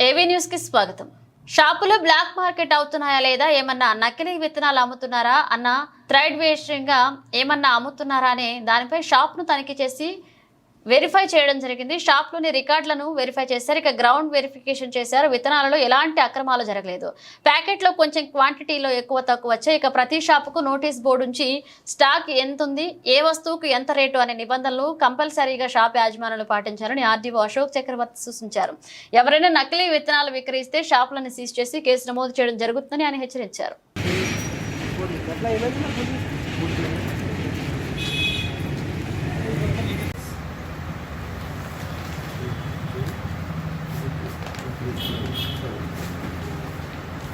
ఏవీ న్యూస్కి స్వాగతం. షాపులో బ్లాక్ మార్కెట్ అవుతున్నాయా లేదా ఏమన్నా నకిలీ విత్తనాలు అమ్ముతున్నారా అన్న థ్రైడ్ వేషంగా ఏమన్నా అమ్ముతున్నారా అనే దానిపై షాప్ను తనిఖీ చేసి వెరిఫై చేయడం జరిగింది. షాప్లోని రికార్డులను వెరిఫై చేశారు. ఇక గ్రౌండ్ వెరిఫికేషన్ చేశారు. విత్తనాలలో ఎలాంటి అక్రమాలు జరగలేదు. ప్యాకెట్లో కొంచెం క్వాంటిటీలో ఎక్కువ తక్కువ వచ్చాయి. ఇక ప్రతి షాపుకు నోటీస్ బోర్డు నుంచి స్టాక్ ఎంత ఉంది ఏ వస్తువుకు ఎంత రేటు అనే నిబంధనలు కంపల్సరీగా షాప్ యాజమానులు పాటించాలని ఆర్డీఓ అశోక్ చక్రవర్తి సూచించారు. ఎవరైనా నకిలీ విత్తనాలు విక్రయిస్తే షాపులను సీజ్ చేసి కేసు నమోదు చేయడం జరుగుతుందని ఆయన హెచ్చరించారు.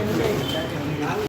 ఎన్ని